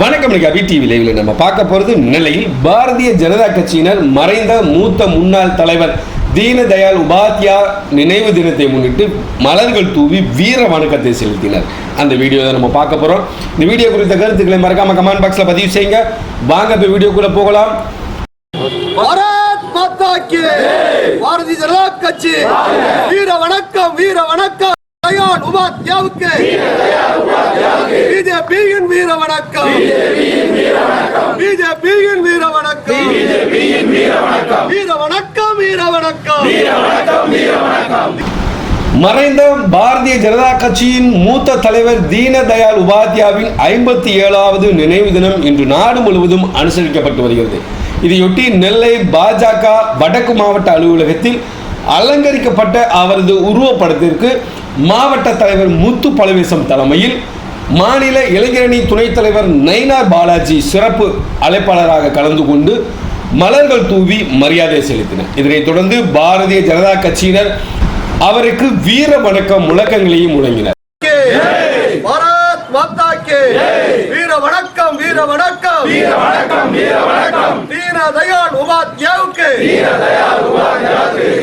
வணக்கம் அபி டிவி லைவ்ல நம்ம பார்க்க போறது நிலையில் பாரதிய ஜனதா கட்சியினர் மறைந்த மூத்த முன்னாள் தலைவர் தீனதயாள் உபாத்யா நினைவு தினத்தை முன்னிட்டு மலர்கள் தூவி வீர வணக்கத்தை செலுத்தினர். அந்த வீடியோ தான் நம்ம பார்க்க போறோம். இந்த வீடியோ குறித்த கருத்துக்களை மறக்காம கமெண்ட் பாக்ஸ்ல பதிவு செய்யுங்க. வாங்க இப்போ வீடியோக்குள்ள போகலாம். பாரத் மாதா கி பாரதிய ஜனதா கட்சி வீர வணக்கம் வீர வணக்கம். உபாத்யாவுக்கு. பிஜேபியின் வீர வணக்கம். பிஜேபியின் வீர வணக்கம். வீர வணக்கம் வீர வணக்கம். மறைந்த பாரதிய ஜனதா கட்சியின் மூத்த தலைவர் தீனதயாள் உபாத்யாவின் ஐம்பத்தி ஏழாவது நினைவு தினம் இன்று நாடு முழுவதும் அனுசரிக்கப்பட்டு வருகிறது. இதையொட்டி நெல்லை பாஜக வடக்கு மாவட்ட அலுவலகத்தில் அலங்கரிக்கப்பட்ட அவரது உருவப்படத்திற்கு மாவட்ட தலைவர் முத்து பழவேசம் தலைமையில் மாநில இளைஞரணி துணைத் தலைவர் நைனார் பாலாஜி சிறப்பு அழைப்பாளராக கலந்து கொண்டு மலர்கள் தூவி மரியாதை செலுத்தினர். இதனைத் தொடர்ந்து பாரதிய ஜனதா கட்சியினர் அவருக்கு வீர வணக்கம் முழக்கங்களையும் முழங்கினர். பாரத் மாதா கி. வீர வணக்கம் வீர வணக்கம். வீர வணக்கம் வீர வணக்கம்.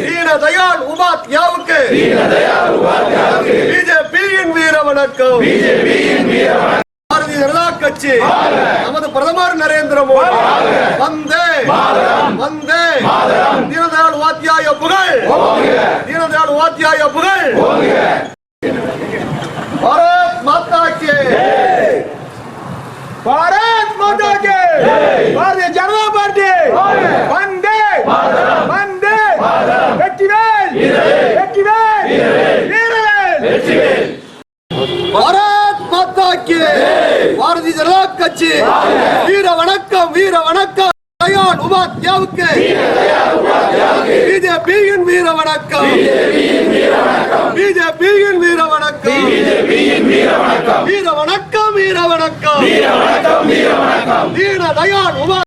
தீன தயாள் உபாத்யாவுக்கு. தீன தயாள் உபாத்யாவுக்கு. பிஜேபியின் வீர வணக்கம் பாரதிய ஜனதா கட்சி. நமது பிரதமர் நரேந்திர மோடி. வந்தே. வந்தே. தீனதயாள் உபாத்யாய புகழ். தீனதயாள் உபாத்யாய புகழ். பாரத் மாதாக்கு பாரதிய ஜனதா கட்சி! வீர வணக்கம் வீர வணக்கம்! தயான் உபாத்யாவுக்கு! பிஜேபியின் வீர வணக்கம்! பிஜேபியின் வீர வணக்கம்! வீர வணக்கம் வீர வணக்கம்! வீர தயான் உபா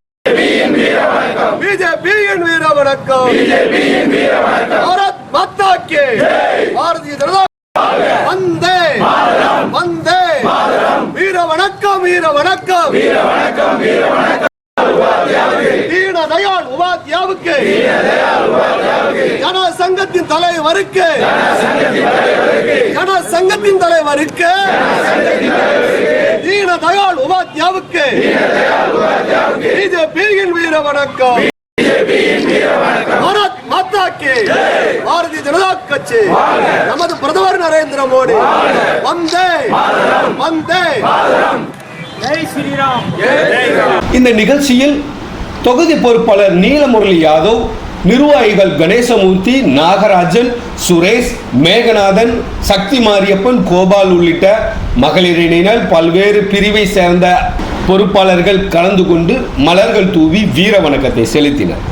பிஜேபியின் வீர வணக்கம்! வீர வணக்கம் வீர வணக்கம். வீர வணக்கம் வீர வணக்கம். தீன தயாள் உபாத்யாவுக்கு. ஜன சங்கத்தின் தலைவருக்கு. ஜன சங்கத்தின் தலைவருக்கு. தீன தயாள் உபாத்யாவுக்கு. பிஜேபியின் வீர வணக்கம். பாரதிய ஜனதா கட்சி! நமது பிரதமர் நரேந்திர மோடி! வந்தே! வந்தே! இந்த நிகழ்ச்சியில் தொகுதி பொறுப்பாளர் நீலமுரளி யாதவ் நிர்வாகிகள் கணேசமூர்த்தி நாகராஜன் சுரேஷ் மேகநாதன் சக்தி மாரியப்பன் கோபால் உள்ளிட்ட மகளிரினர் பல்வேறு பிரிவை சேர்ந்த பொறுப்பாளர்கள் கலந்து கொண்டு மலர்கள் தூவி வீர வணக்கத்தை செலுத்தினர்.